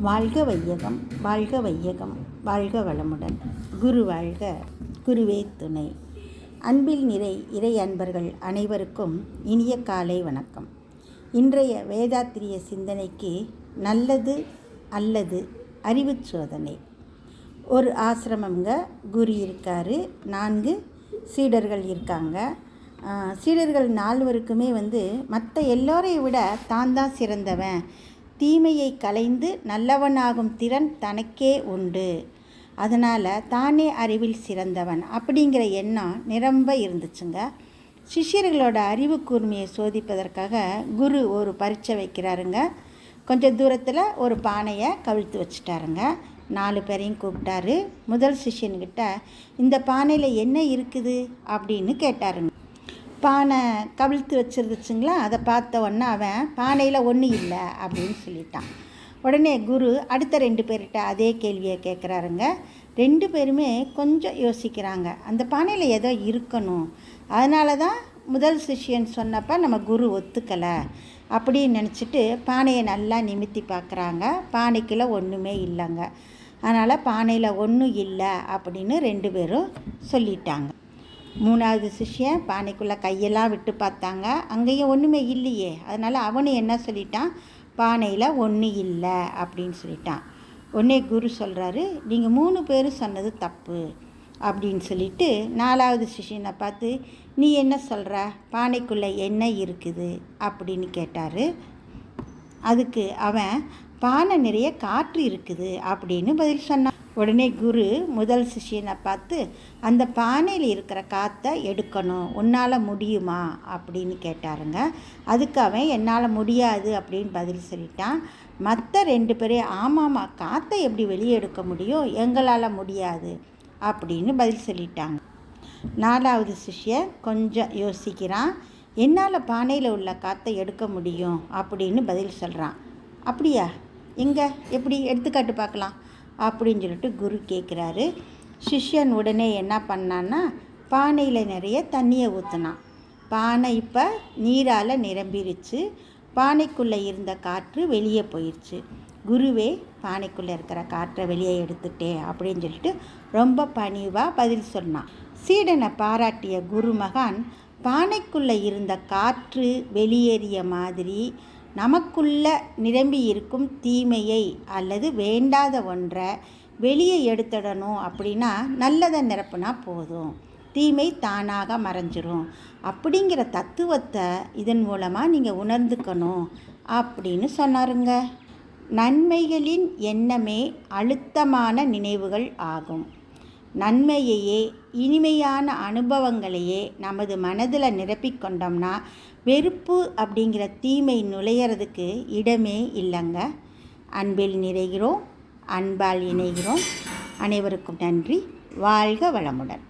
வாழ்க வையகம் வாழ்க வையகம் வாழ்க வளமுடன். குரு வாழ்க குருவே துணை. அன்பில் நிறை இறை அன்பர்கள் அனைவருக்கும் இனிய காலை வணக்கம். இன்றைய வேதாத்திரிய சிந்தனைக்கு நல்லது அல்லது அறிவுச் சோதனை. ஒரு ஆசிரமங்க குரு இருக்கார் நான்கு சீடர்கள் இருக்காங்க. சீடர்கள் நால்வருக்குமே வந்து மற்ற எல்லோரையும் விட தான் தான் சிறந்தவன். தீமையை கலைந்து நல்லவனாகும் திறன் தனக்கே உண்டு. அதனால் தானே அறிவில் சிறந்தவன் அப்படிங்கிற எண்ணம் நிரம்ப இருந்துச்சுங்க. சிஷ்யர்களோட அறிவு கூர்மையை சோதிப்பதற்காக குரு ஒரு பரீட்சை வைக்கிறாருங்க. கொஞ்சம் தூரத்தில் ஒரு பானையை கவிழ்த்து வச்சுட்டாருங்க. நாலு பேரையும் கூப்பிட்டாரு. முதல் சிஷியன்கிட்ட இந்த பானையில் என்ன இருக்குது? அப்படின்னு கேட்டாருங்க. பானை கவிழ்த்து வச்சிருந்துச்சுங்களா? அதை பார்த்த உடனே அவன் பானையில் ஒன்றும் இல்லை அப்படின்னு சொல்லிட்டான். உடனே குரு அடுத்த ரெண்டு பேர்கிட்ட அதே கேள்வியை கேட்குறாருங்க. ரெண்டு பேருமே கொஞ்சம் யோசிக்கிறாங்க. அந்த பானையில் ஏதோ இருக்கணும். அதனால தான் முதல் சிஷ்யன் சொன்னப்போ நம்ம குரு ஒத்துக்கலை அப்படின்னு நினச்சிட்டு பானையை நல்லா நிமித்தி பார்க்குறாங்க. பானைக்குள்ள ஒன்றுமே இல்லைங்க. அதனால் பானையில் ஒன்றும் இல்லை அப்படின்னு ரெண்டு பேரும் சொல்லிட்டாங்க. மூணாவது சிஷ்யன் பானைக்குள்ளே கையெல்லாம் விட்டு பார்த்தாங்க. அங்கேயும் ஒன்றுமே இல்லையே. அதனால் அவனும் என்ன சொல்லிட்டான்? பானையில் ஒன்று இல்லை அப்படின்னு சொல்லிட்டான். உடனே குரு சொல்கிறாரு நீங்கள் மூணு பேரும் சொன்னது தப்பு அப்படின்னு சொல்லிட்டு நாலாவது சிஷ்யனை பார்த்து நீ என்ன சொல்கிற பானைக்குள்ளே என்ன இருக்குது? அப்படின்னு கேட்டார். அதுக்கு அவன் பானை நிறைய காற்று இருக்குது அப்படின்னு பதில் சொன்னான். உடனே குரு முதல் சிஷ்யனை பார்த்து அந்த பானையில் இருக்கிற காற்றை எடுக்கணும். உன்னால் முடியுமா? அப்படின்னு கேட்டாருங்க. அதுக்கு அவன் என்னால் முடியாது அப்படின்னு பதில் சொல்லிட்டான். மற்ற ரெண்டு பேரையும் ஆமாம்மா காற்றை எப்படி வெளியே எடுக்க முடியும்? எங்களால் முடியாது அப்படின்னு பதில் சொல்லிட்டாங்க. நாலாவது சிஷ்யன் கொஞ்சம் யோசிக்கிறான். என்னால் பானையில் உள்ள காற்றை எடுக்க முடியும்? அப்படின்னு பதில் சொல்கிறான் அப்படியா? எங்கே? எப்படி? எடுத்துக்காட்டு பார்க்கலாம். அப்படின்னு சொல்லிட்டு குரு கேட்குறாரு சிஷ்யன் உடனே என்ன பண்ணான்னா பானையில் நிறைய தண்ணியை ஊற்றினான் பானை இப்போ நீரால் நிரம்பிருச்சு. பானைக்குள்ளே இருந்த காற்று வெளியே போயிடுச்சு குருவே பானைக்குள்ளே இருக்கிற காற்றை வெளியே எடுத்துட்டேன் அப்படின்னு சொல்லிட்டு ரொம்ப பணிவாக பதில் சொன்னான். சீடனை பாராட்டிய குருமகான் பானைக்குள்ளே இருந்த காற்று வெளியேறிய மாதிரி நமக்குள்ள நிரம்பி இருக்கும் தீமையை அல்லது வேண்டாத ஒன்றை வெளியே எடுத்துடணும் அப்படின்னா நல்லதை நிரப்புனா போதும். தீமை தானாக மறைஞ்சிரும். அப்படிங்கிற தத்துவத்தை இதன் மூலமாக நீங்கள் உணர்ந்துக்கணும் அப்படின்னு சொன்னாருங்க. நன்மைகளின் எண்ணமே அழுத்தமான நினைவுகள் ஆகும். நன்மையையே இனிமையான அனுபவங்களையே நமது மனதில் நிரப்பிக்கொண்டோம்னா வெறுப்பு அப்படிங்கிற தீமை நுழையிறதுக்கு இடமே இல்லைங்க. அன்பில் நிறைகிறோம் அன்பால் இணைகிறோம். அனைவருக்கும் நன்றி. வாழ்க வளமுடன்.